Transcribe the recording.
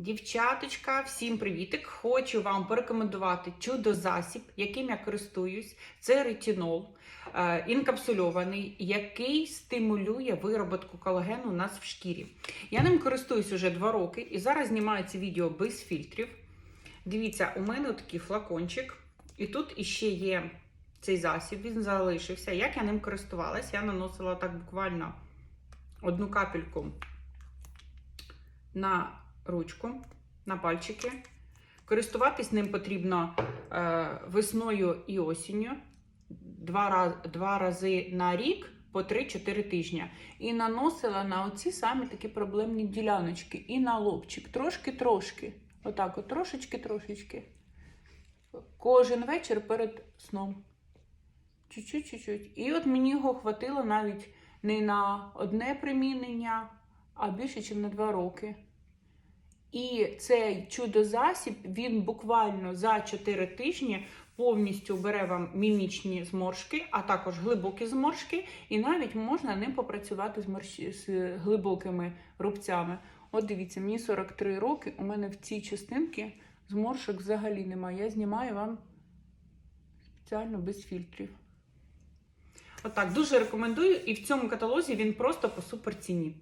Дівчаточка, всім привітик! Хочу вам порекомендувати чудо-засіб, яким я користуюсь. Це ретинол е, інкапсульований, який стимулює вироботку колагену у нас в шкірі. Я ним користуюсь уже 2 роки і зараз знімаю це відео без фільтрів. Дивіться, у мене такий флакончик, і тут іще є цей засіб, він залишився. Як я ним користувалась? Я наносила так буквально одну капельку на ручку, на пальчики. Користуватись ним потрібно е, весною і осінню, два, два рази на рік по 3-4 тижні. І наносила на оці самі такі проблемні діляночки, і на лобчик. Трошки-трошки. Отак, от трошечки-трошечки. Кожен вечір перед сном. Чуть-чуть-чуть. І от мені його хватило навіть не на одне примінення, а більше, ніж на два роки. І цей чудо-засіб, він буквально за 4 тижні повністю бере вам мімічні зморшки, а також глибокі зморшки, і навіть можна ним попрацювати з, морщ... з глибокими рубцями. От дивіться, мені 43 роки, у мене в цій частинці зморшок взагалі немає. Я знімаю вам спеціально без фільтрів. Отак, дуже рекомендую, і в цьому каталозі він просто по супер ціні.